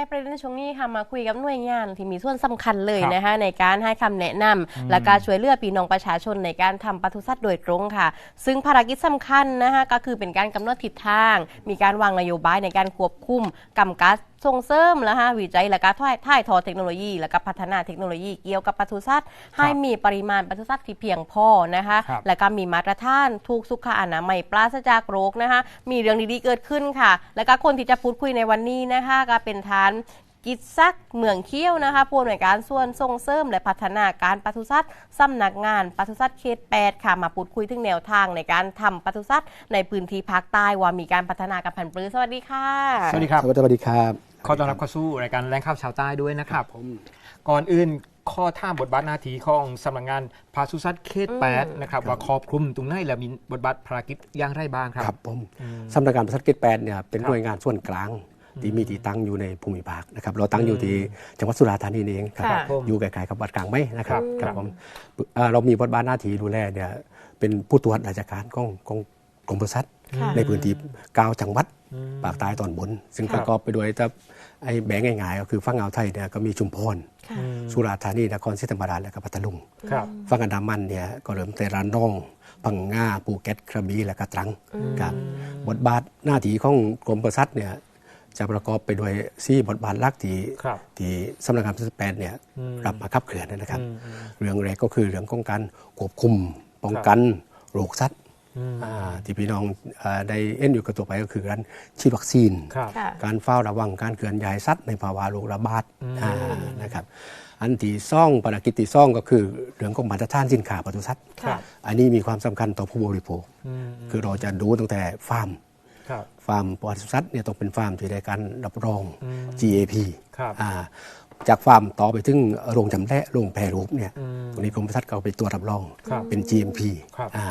แก้ประเด็นในช่วงนี้ค่ะมาคุยกับหน่วยงานที่มีส่วนสำคัญเลยนะคะในการให้คำแนะนำและการช่วยเหลือพี่น้องประชาชนในการทำปศุสัตว์โดยตรงค่ะ ซึ่งภารกิจสำคัญนะคะก็คือเป็นการกำหนดทิศทาง มีการวางนโยบายในการควบคุมกำกับ ส่งเสริมและฮะวิจัยและการถ่ายถ่ายทอดเทคโนโลยี และก็พัฒนาเทคโนโลยีเกี่ยวกับปศุสัตว์ให้มีปริมาณปศุสัตว์ที่เพียงพอนะคะครับและก็มีมาตรฐานถูกสุขอนามัยปราศจากโรคนะคะ มีเรื่องดีๆเกิดขึ้นค่ะ และก็คนที่จะพูดคุยในวันนี้นะคะก็เป็นทานกิจซักเมืองเขี้ยวนะคะผู้อำนวยการส่วนส่งเสริมและพัฒนาการปศุสัตว์สำนักงานปศุสัตว์เขต8ค่ะมาพูดคุยถึงแนวทางในการทำปศุสัตว์ในพื้นที่ภาคใต้ว่ามีการพัฒนากับพันธุ์ปลือสวัสดีค่ะ สวัสดีครับ สวัสดีครับ ขอต้อนรับเข้าสู่รายการแรงข่าวชาวใต้ด้วยนะครับผมก่อนอื่นข้อท่ามบทบาทหน้าที่ของสำนักงานพาสุสัตว์เขตแปดนะครับว่าครอบคลุมตรงไหนและมีบทบาทภารกิจอย่างไรบ้างครับครับผมสำนักงานประสัทเกตแปดเนี่ยเป็นครับหน่วยงานส่วนกลางที่มีที่ตั้งอยู่ในภูมิภาคนะครับเราตั้งอยู่ที่จังหวัดสุราษฎร์ธานีนี่เองครับค่ะผมอยู่ใกล้ๆกับวัดกลางไหมนะครับครับผมเอ่อเรามีบทบาทหน้าที่ดูแลเนี่ยเป็นผู้ตรวจราชการของของกรมปศุสัตว์ค่ะในพื้นที่เก้าจังหวัดอืม ปากใต้ตอนบน ซึ่งครัปบระกอบไปด้วยถ้าไอ้แบ่งง่ายๆก็คือฝั่งอ่าวไทยเนี่ยก็มีชุมพรค่ะอืมสุราษฎร์ธานีนครศรีธรรมราชและก็พัทลุงครับฝั่งอันดามันเนี่ยก็เริ่มแต่ระนองพังงาภูเก็ตกระบี่และก็ตรังครับบทบาทหน้าที่ของกรมประสัตว์เนี่ยจะประกอบไปด้วยซี่บทบาทหลักที่ครับที่สำนักงานพิเศษเนี่ยอืมรับมาขับเคลื่อนนะครับอืมอืมเรื่องแรกก็คือเรื่องของการควบคุมป้องกันโรคสัตว์อืมอ่า ที่พี่น้องอ่าได้เอ็นอยู่กับตัวไปก็คือการฉีดวัคซีนครับค่ะการเฝ้าระวังการเคลื่อนย้ายสัตว์ในภาวะโรคระบาดอืมอ่านะครับอันที่ซ่องภารกิจที่ซ่องก็คือเรื่องของมาตรฐานสินค้าปศุสัตว์ครับอันนี้มีความสำคัญต่อผู้บริโภคอืมคือเราจะดูตั้งแต่ฟาร์มครับฟาร์มปศุสัตว์เนี่ยต้องเป็นฟาร์มที่ได้การรับรองอืม GAP ครับอ่า จากฟาร์มต่อไปถึงโรงจำแระโรงแปรรูปเนี่ยอืมตรงนี้กรมปศุสัตว์ก็เอาไปตัวจรับรองครับเป็น GMP ครับอ่า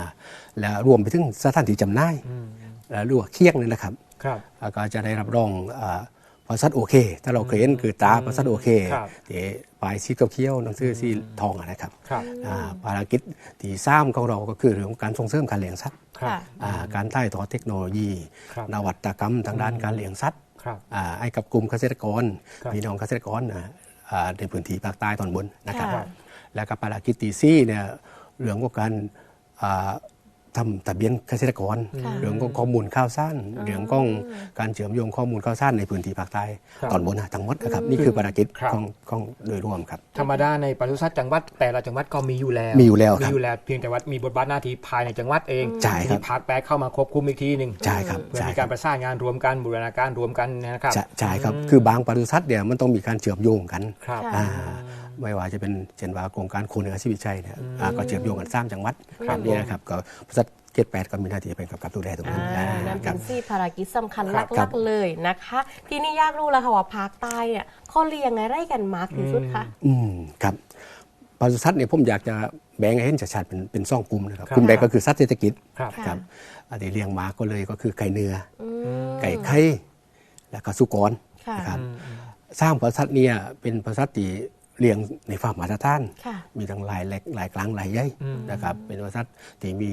แล้วรวมไปถึงสถานที่จำหน่ายอืมแล้วเรียกว่าเคียงเนี่ยนะครับครับแล้วก็จะได้รับรองอาปราซัดโอเค ถ้าเราเคยเห็นคือตราปราซัดโอเคครับที่ปลายสีเขียวๆหนังสือสีทองอะนะครับครับอ่าภารกิจที่สามของเราก็คือเรื่องของการส่งเสริมการเลี้ยงสัตว์ครับค่ะอ่าการถ่ายทอดเทคโนโลยีครับนวัตกรรมทางด้านการเลี้ยงสัตว์ ครับอ่าให้กับกลุ่มเกษตรกรครับพี่น้องเกษตรกรนะอ่าในพื้นที่ภาคใต้ตอนบนนะครับค่ะแล้วก็ภารกิจที่สี่เนี่ยเรื่องของการอ่า ทำทะเบียนเกษตรกร ค่ะเรื่องของข้อมูลข่าวสารเรื่องของการเชื่อมโยงข้อมูลข่าวสารในพื้นที่ภาคใต้ครับตอนบนนะทั้งหมดนะครับนี่คือภารกิจครับ ของของโดยรวมครับ ธรรมดาในปศุสัตว์จังหวัดแต่ละจังหวัดก็มีอยู่แล้วมีอยู่แล้วครับมีอยู่แล้วเพียงแต่ว่ามีบทบาทหน้าที่ภายในจังหวัดเองใช่ครับที่ภาคแปดเข้ามาควบคุมอีกทีหนึ่งใช่ครับเพื่อใช่มีคการัรบประสานงานรวมกันบูรณาการรวมกันนะครับ ใช่ใช่ครับ คือบางปศุสัตว์เนี่ยมันต้องมีการเชื่อมโยงกันครับค่ะอ่า ไม่ว่าจะเป็นเช่นว่าโครงการโคเหนือชีวิตชัยเนี่ยอ่าก็เชื่อมโยงกันสามจังหวัดครับนี่นะครับก็ปศุสัตว์เกตแปดก็มีหน้าที่เป็นกับกับดูแลตรงอ่านั้นอ่านั่นคเป็รับ นสี่ภารกิจสำคัญคหรับลักๆเลยนะคะ ทีนี้อยากรู้แล้วค่ะว่าภาคใต้เนี่ยเขาเรียงไงไรกันมากที่สุดคะ อืมครับปศุสัตว์เนี่ยผมอยากจะแบ่งให้เห็นชัดๆเป็นเป็นซ่องกลุ่มนะครับครับ กลุ่มแรกก็คือสัตว์เศรษฐกิจครับค่ะ ครับอันที่เลี้ยงมาก็เลยก็คือไก่เนื้ออือมไก่ไข่แล้วก็สุกรค่ะ นะครับสร้างปศุสัตว์เนี่ยเป็นปศุสัตว์ที่ เลี้ยงในฟาร์มมาตรฐานค่ะมีทั้งหลายเล็กหลายกลางหลายใหญ่อืมนะครับเป็นปศุสัตว์ที่มี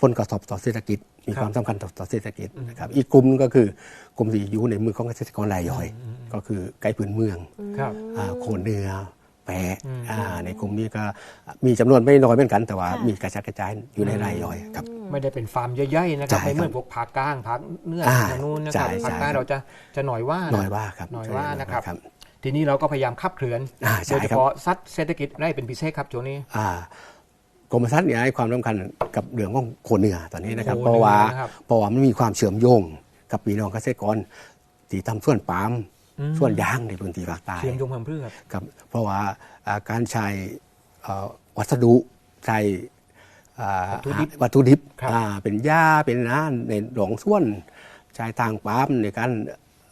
ผลกระทบต่อเศรษฐกิจ มีครับความสำคัญต่อต่อเศรษฐกิจนะครับอีกกลุ่มหนึงก็คือกลุ่มที่อยู่ในมือของเกษตรกรรายย่อย ก็คือไก่พื้นเมืองครับอ่าโคเนื้อแปะอืมอ่าในกลุ่มนี้ก็มีจำนวนไม่น้อยเหมือนกัน แต่ว่าค่ะมีกระจัดกระจายอยู่ในรายย่อยครับ ไม่ได้เป็นฟาร์มใหญ่ๆนะครับใช่ไม่เหมือนครับพวกภาคกลางภาคเหนืออ่าทางนู้นนะคใช่รับภาคใช่ใต้ครับเราจะจะหน่อยว่าะน้อยว่าครับน้อยว่านะครับครับ ทีนี้เราก็พยายามขับเคลื่อนอ่าใช่โดยเฉครับพาะสัตว์เศรษฐกิจได้เป็นพิเศษครับโจนี้อ่ากรมธรรม์เนี่ยให้ความสำคัญกับเรื่องของโคเนื้อตอนนี้นะครับโคเพราะว่าเนื้อนะครับเพราะว่ามันมีความเชื่อมโยงกับพี่น้องเกษตรกรที่ทำส่วนปาล์มอืมส่วนยางในพื้นที่ภาคใต้เชียงยงเพิ่มเพื่อครับครับ เพราะว่าอ่าการใช้เอ่อวัสดุใช้อ่าวัตถุดิบวัตถุดิบครับอ่าเป็นหญ้าเป็นน้าในหลงส่วนใช้ทางปาล์มในการ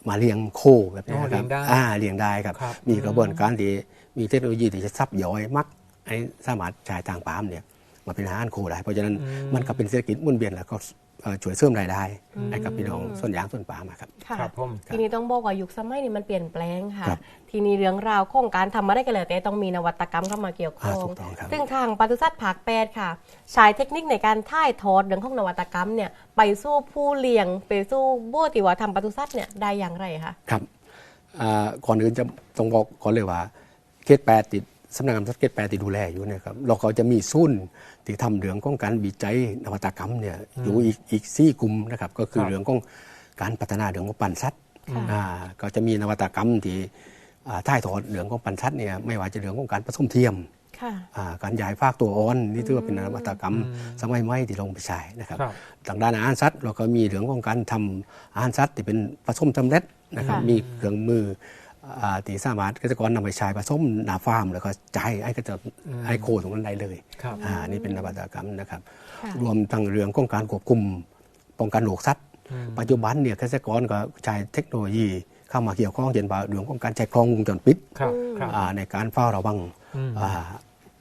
มาเลี้ยงโคแบบนี้อ๋อคเลี้รัยบงได้อ่าเลี้ยงได้ครับครับ มีกระบวนการที่มีเทคโนโลยีที่จะซับย่อยมักให้สามารถใช้ทางปาล์มเนี่ยมาเป็นอาหารโคได้เพราะฉะนั้นอืมมันก็เป็นเศรษฐกิจหมุนเวียนแล้วก็เอ่อ ช่วยเสริมรายได้ให้กับพี่น้องส่วนยางส่วนปาล์มอะครับค่ะครับผมทีนี้ต้องบอกว่ายุคสมัยนี้มันเปลี่ยนแปลงค่ะครับทีนี้เรื่องราวของการทำมาได้กันแล้วแต่ต้องมีนวัตกรรมเข้ามาเกี่ยวข้องอ่าถูกต้องครับซึ่งทางปศุสัตว์ภาคแปดค่ะใช้เทคนิคในการถ่ายทอดเรื่องของนวัตกรรมเนี่ยไปสู้ผู้เลี้ยง ไปสู้บู้ติว่าทำปศุสัตว์เนี่ยได้อย่างไรคะครับอ่าก่อนอื่นจะต้องบอกก่อนเลยว่าเขตแปดติด สำนักงานเขตแปดติดดูแลอยู่เนะครับเราก็จะมีซุ่นที่ทำเรื่องของการวิจัยนวัตกรรมเนี่ยอยู่อีกอีกสี่กลุ่มนะครับก็คือครับเรื่องของการพัฒนาเรื่องของปันสัตว์อ่าก็จะมีนวัตกรรมที่อ่าถ่ายทอดเรื่องของปันสัตว์เนี่ยไม่ว่าจะเรื่องของการผสมเทียมค่ะอ่าการย้ายฟากตัวอ่อนนี่ถือว่าเป็นนวัตกรรมสมัยใหม่ที่ลงไปใช้นะครับครับทางด้านอาหารสัตว์เราก็มีเรื่องของการทำอาหารสัตว์ที่เป็นผสมสำเร็จนะครับค่ะมีเครื่องมือ อ่าที่สามารถเกษตรกรนำไปใช้ผสมหนาฟาร์มแล้วก็จ่ายให้ก็จะให้โคตรงนั้นได้เลยครับอ่านี่เป็นนวัตกรรมนะครับค่ะรวมทั้งเรื่องของการควบคุมป้องกันโรคสัตว์ ปัจจุบันเนี่ยเกษตรกรก็ใช้เทคโนโลยีเข้ามาเกี่ยวข้องเช่นว่าเรื่องของการใช้กล้องวงจรปิดครับครับอ่าในการเฝ้าระวัง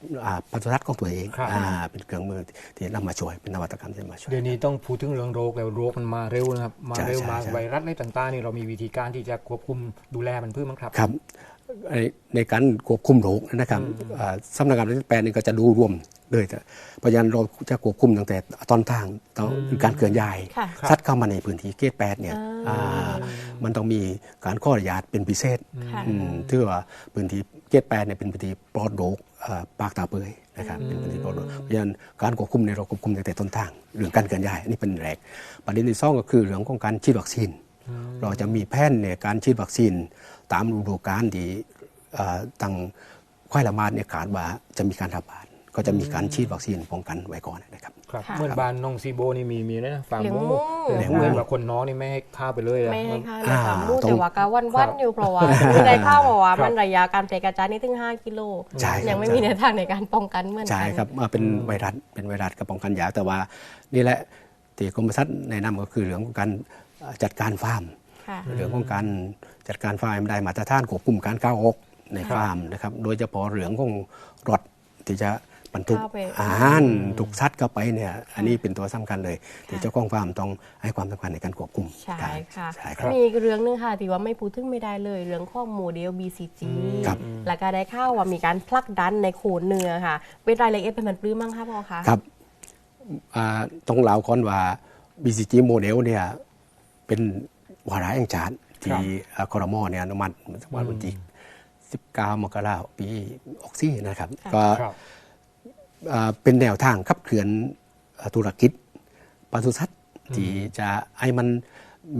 อืมอ่าอ่าปศุสัตว์ของตัวเองครับอ่าเป็นเครื่องมือที่นำมาช่วยเป็นนวัตกรรมที่มาช่วย เดี๋ยวนี้ต้องพูดถึงเรื่องโรคแล้วโรคมันมาเร็วนะครับมาเร็วใช่ใช่มาใช่ ไวรัสอะไรต่างๆนี่เรามีวิธีการที่จะควบคุมดูแลมันเพื่อมั้งครับ ครับในในการควบคุมโรคนะครับอ่าสำนักงานที่แปดนี่ก็จะดูรวมเลยแต่เพราะฉะนั้นเราจะควบคุมตั้งแต่ตอนทางตอนการเคลื่อนย้ายค่ะสัตว์เข้ามาในพื้นที่เกตแปดเนี่ยอ่า อ่ามันต้องมีการข้ออนุญาตเป็นพิเศษค่ะ อืมถือว่าพื้นที่เกตแปดเนี่ยเป็นพื้นที่ปลอดโรคอ่า ปากตาเปื่อยนะครับเป็นพื้นที่ปลอดโรคเพราะฉะนั้นการควบคุมในยเราควบคุมตั้งแต่ต้นทาง เรื่องการเคลื่อนย้ายอันนี้เป็นแรก ประเด็นที่สองก็คือเรื่องของการฉีดวัคซีน เราจะมีแผนในการฉีดวัคซีน ตามฤดูกาลที่เอ่อตั้งควายละมาดเนี่ยขาดว่าจะมีการระบาดก็จะมีการฉีดวัคซีนป้องกันไว้ก่อนนะครับ ครับค่ะเหมือนบ้านน้องซีโบนี่มีมีนะฟาร์มเลี้ยงหหมูมูเลี้เลี้ยยงงหมูเหมือนว่าคนน้องนี่ไม่ให้ข้าวไปเลยอะไม่ให้ค่ะอ่าถามลูกต้องแต่ว่าก็วันครัวับนอยู่เพราะว่าคือได้ข้าวบอกว่าครับมันระยะการแพร่กระจายนี่ถึง 5 กิโลใช่ครับยังไม่มีแนวทางในการป้องกันเหมือนกัใช่ครับมาเป็นไวรัสเป็นไวรัสกับป้องกันยาแต่ว่านี่แหละที่กรมปศุสัตว์แนะนำก็คือเรื่องของการเอ่อจัดการฟาร์มค่ะเรื่องของการจัดการฟาร์มได้มาตรฐานควบคุมการเข้าออกในฟาร์มนะครับโดยเฉพาะเรื่องของรถที่จะ บรรทุกเข้าไปอาหารถูกซัดเข้าไปเนี่ยอันนี้เป็นตัวสำคัญเลยที่เจ้าของฟาร์มต้องให้ความสำคัญในการควบคุมใช่การค่ะใช่ครับมีอีกเรื่องหนึงค่ะที่ว่าไม่พูดถึงไม่ได้เลย เรื่องข้อโมเดล BCG ครับแล้วก็ได้ข่าวว่ามีการผลักดันในโขนเนื้อค่ะ เป็นรายละเอียดเป็นมันปลื้มมั้งคะพ่อคะครับอ่าต้องเล่าก่อนว่า BCG โมเดลเนี่ยเป็นวาระแห่งชาติที่อ่าคอรมอเนี่ยอนุมัติเมื่อวันที่19มกราคมปี64นะครับค่ะก็ครับอ่า เป็นแนวทางขับเคลื่อนอ่าธุรกิจปศุสัตว์ที่จะให้มัน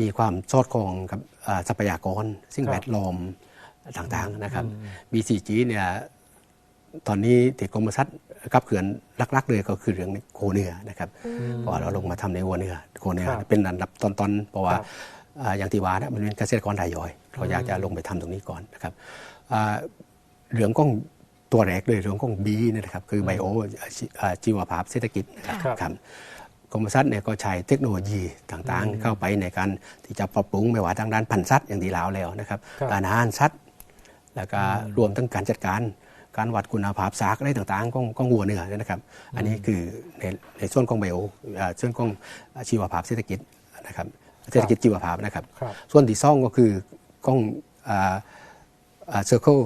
มีความสอดคล้องกับอ่าทรัพยากร สิ่งครับแวดล้อมต่างๆนะครับ BCG เนี่ยตอนนี้ติดกรมปศุสัตว์ขับเคลื่อนหลักๆ เลยก็คือเรื่องโคเนื้อนะครับเพราะว่าเราลงมาทำในวัวเนื้อโคเนื้อครับเป็นอันดับต้นๆเพราะว่าครับอ่าอย่างที่ว่านะมันเป็นเกษตรกรรายย่อย เราอยากจะลงไปทำตรงนี้ก่อนนะครับอ่าเรื่องของ ตัวแรกเลยเรื่องของบีเนี่ยนะครับคือไบโอชีวภาพเศรษฐกิจนะครับครับครับกรมปศุสัตว์เนี่ยก็ใช้เทคโนโลยีต่างๆ เข้าไปในการที่จะปรับปรุงไม่ว่าทางด้านพันธุ์สัตว์อย่างที่ลาวแล้วนะครับครับการอาหารสัตว์แล้วก็รวมทั้งการจัดการการวัดคุณภาพสากอะไรต่างๆของของวัวเนื้อเนี่ยนะครับ อันนี้คือในในส่วนของไบโออ่าส่วนของชีวภาพเศรษฐกิจนะครับเศรษฐกิจชีวภาพนะครับครับส่วนที่ซ่องก็คือกล้อง อ่าอ่า circle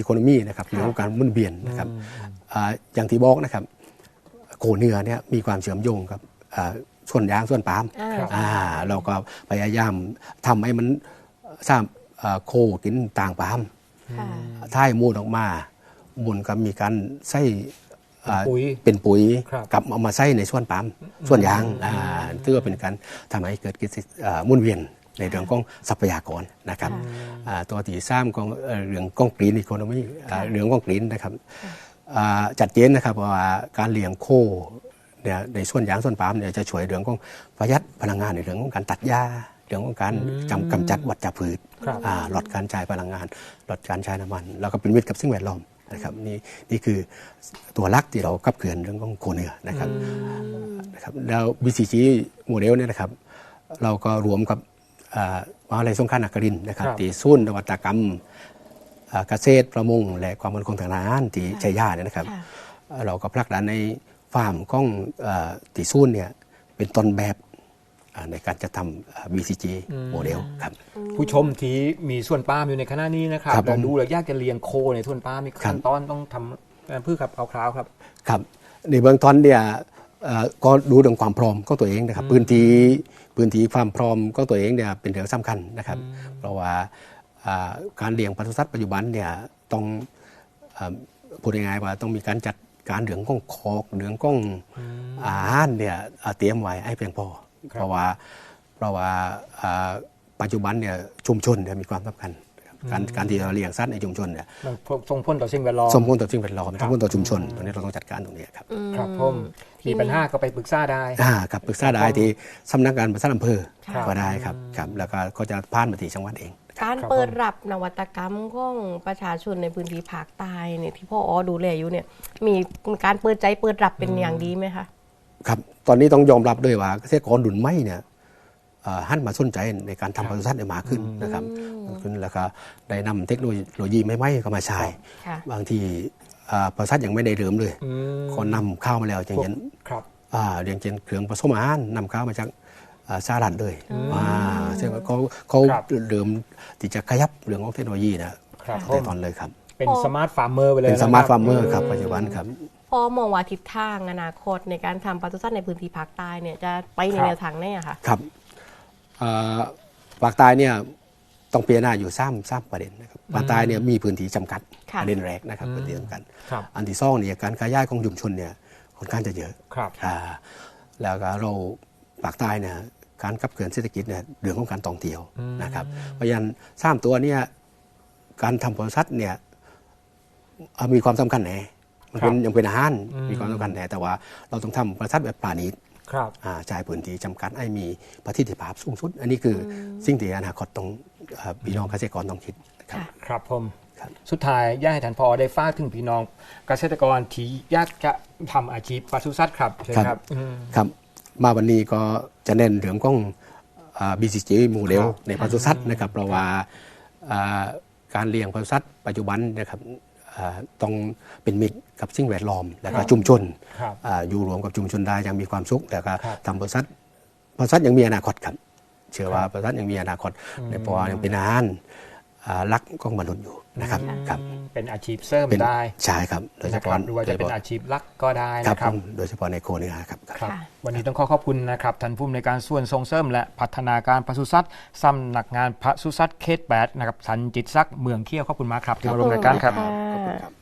economy นะครับหรือว่าการหมุนเวียนนะครับอ่าอย่างที่บอกนะครับโคเนื้อเนี่ยมีความเชื่อมโยงกับอ่าส่วนยางส่วนปาล์มอ่าครับอ่าเราก็พยายามทำให้มันสร้างเอ่อโคกินต่างปาล์มค่ะท้ายมูลออกมามูลก็มีการใส่อ่าปุ๋ยเป็นปุ๋ยครับกลับเอามาใส่ในส่วนปาล์มส่วนยางอ่าถือว่าเป็นการทำให้เกิดกิจอ่าหมุนเวียน ในเรื่องของทรัพยากรนะครับอ่าตัวที่สามของเอ่อเรื่องของกรีนอีโคโนมีเรื่องของกรีนนะครับอ่าจัดเจนนะครับว่าการเลี้ยงโคเนี่ยในส่วนยางส่วนปาล์มเนี่ยจะช่วยเรื่องของประหยัดพลังงานในเรื่องของการตัดหญ้าเรื่องของการจำกำจัดวัชพืชครับอ่าลดการใช้พลังงานลดการใช้น้ำมัน แล้วก็เป็นมิตรกับสิ่งแวดล้อมนะครับนี่นี่คือตัวหลักที่เราขับเคลื่อนเรื่องของโคเนื้อนะครับนะครับแล้ว BCG โมเดลเนี่ยนะครับ เราก็รวมกับอ่า มหาวิทยาลัยสงขลานครินทร์นะครับครับที่ศูนย์นวัตกรรมอ่าเกษตรประมงและความมั่นคงทางอาหารที่ชัยยาเนี่ยนะครับค่ะเอ่อเราก็ผลักดันในฟาร์มของเอ่อตีซูนเนี่ยเป็นต้นแบบอ่าในการจะทำ BCG โมเดลครับ ผู้ชมที่มีส่วนปาล์มอยู่ในคณะนี้นะครับครับผมแล้วดูแล้วอยากจะเลี้ยงโคในส่วนปาล์มมีครัขั้บนตอนต้องทำเอ่อพืชครับคร่าวๆครับ ครับในเบื้องต้นเนี่ยเอ่อ ก็ดูเรื่องความพร้อมของตัวเองนะครับ พื้นที่พื้นที่ความพร้อมของตัวเองเนี่ยเป็นเรื่องสำคัญนะครับ เพราะว่าอ่าการเลี้ยงปศุสัตว์ปัจจุบันเนี่ยต้องอ่าพูดง่ายๆว่าต้องมีการจัดการเรื่องของคอกเรื่องของอาหารเนี่ยอ่าเตรียมไว้ให้เพียงพอเพราะว่าเพราะว่าอ่าปัจจุบันเนี่ยชุมชนเนี่ยมีความสำคัญครับ การการที่เราเลี้ยงสัตว์ในชุมชนเนี่ยมันส่งผลต่อสิ่งแวดล้อมสมผลต่อสิ่งแวดล้อมสมผลต่อชุมชนตรงนี้เราต้องจัดการตรงนี้ครับครับผมมีปัญหาก็ไปปรึกษาได้อ่าครับปรึกษาได้ที่สำนักงานประชาอำเภอค่ะก็ได้ครับครับแล้วก็ก็จะผ่านมาที่จังหวัดเองการครับเปิดผมรับนวัตกรรมของประชาชนในพื้นที่ภาคใต้เนี่ยที่พ่ออดูแลอยู่เนี่ยมีการเปิดใจเปิดรับเป็นอย่างดีไหมคะครับ ตอนนี้ต้องยอมรับด้วยว่าเกษตรกรดุนไม่เนี่ยเอ่อ หันมาสนใจในการทำปศุสัตว์ได้มากขึ้นนะครับมากขึ้นแล้วก็ได้นำเทคโนโลยีใหม่ๆเข้ามาใช้ค่ะบางทีอ่าปศุสัตว์ยังไม่ได้เริ่มเลยอืมคนนำเข้าวมาแล้วอย่างเช่นครับอ่าอย่างเช่นเครื่องผสมอาหารนำเข้าวมาจากอ่าสหรัฐเลยอ่าซึ่งเขาเขาครับเริ่มที่จะขยับเรื่องของเทคโนโลยีนะครับผแต่มตอนเลยครับ เป็นสมาร์ทฟาร์มเมอร์ไปเลยเป็นนะสมาร์ทฟาร์มเมอร์ครับปัจจุบันครับพ่อมองว่าทิศทางอนาคตในการทำปศุสัตว์ในพื้นที่ภาคใต้เนี่ยจะไปในแนวทางไหนอะคะครับ เอ่อภาคใต้เนี่ยต้องพิจารณาอยู่ซ้ำซ้ำประเด็นนะครับภาคใต้เนี่ยมีพื้นที่จำกัดค่ะประเด็นแรกนะครับพื้นที่จำกัดครับอันที่สองเนี่ยการขยายของชุมชนเนี่ยค่อนข้างจะเยอะครับอ่าแล้วก็เราภาคใต้เนี่ยการขับเคลื่อนเศรษฐกิจเนี่ยเรื่องของการท่องเที่ยวนะครับเพราะฉะนั้นสามตัวเนี่ยการทำบริษัทเนี่ยเอ่อมีความสำคัญแน่มันเป็นครับยังเป็นอาหารอืมมีความสำคัญแน่แต่ว่าเราต้องทำบริษัทแบบปาณิช ครับอ่าจ่ายพื้นที่จำกัดให้มีประสิทธิภาพสูงสุด อันนี้คืออสิ่งที่อนาคตต้องเอ่อพี่น้องเกษตรกรต้องคิดนะครับค่ะครับผมครับสุดท้ายอยากให้ท่านพอได้ฝากถึงพี่น้องเกษตรกรที่อยากจะทำอาชีพปศุสัตว์ครับเชิญครับอืมครับมาวันนี้ก็จะเน้นเรื่องของอ่า BCG โมเดลครับในปศุสัตว์นะครับเพราะว่าอ่าการเลี้ยงปศุสัตว์ปัจจุบันนะครับอ่า ต้องเป็นมิตรกับสิ่งแวดล้อมและก็ชุมชนครับอ่าอยู่รวมกับชุมชนได้อยังมีความสุขแล้วก็ครับทำปศุสัตว์ปศุสัตว์ยังมีอนาคตครับเชื่อว่าครับปศุสัตว์ยังมีอนาคตในเพราะว่ายังเป็นอาหารอ่า รักของมนุษย์อยู่นะครับครับอืมเป็นอาชีพเสริมเป็นได้ใช่ครับโดยเฉนะคพาะรับหรือว่าจะเป็นอาชีพหลักก็ได้ครับนะครับผมโดยเฉพาะในโคเนื้อครับครับค่ะวันนี้ต้องขอขอบคุณนะครับท่านผู้อำนวยการส่วนส่งเสริม และพัฒนาการปศุสัตว์สำนักงานปศุสัตว์เขตแปดนะครับสันจิตซักดิ์เมืองเขี้ยวขอบคุณมากครับที่มาร่วมรายการครับขอบคุณขอบคุณค่ะครับ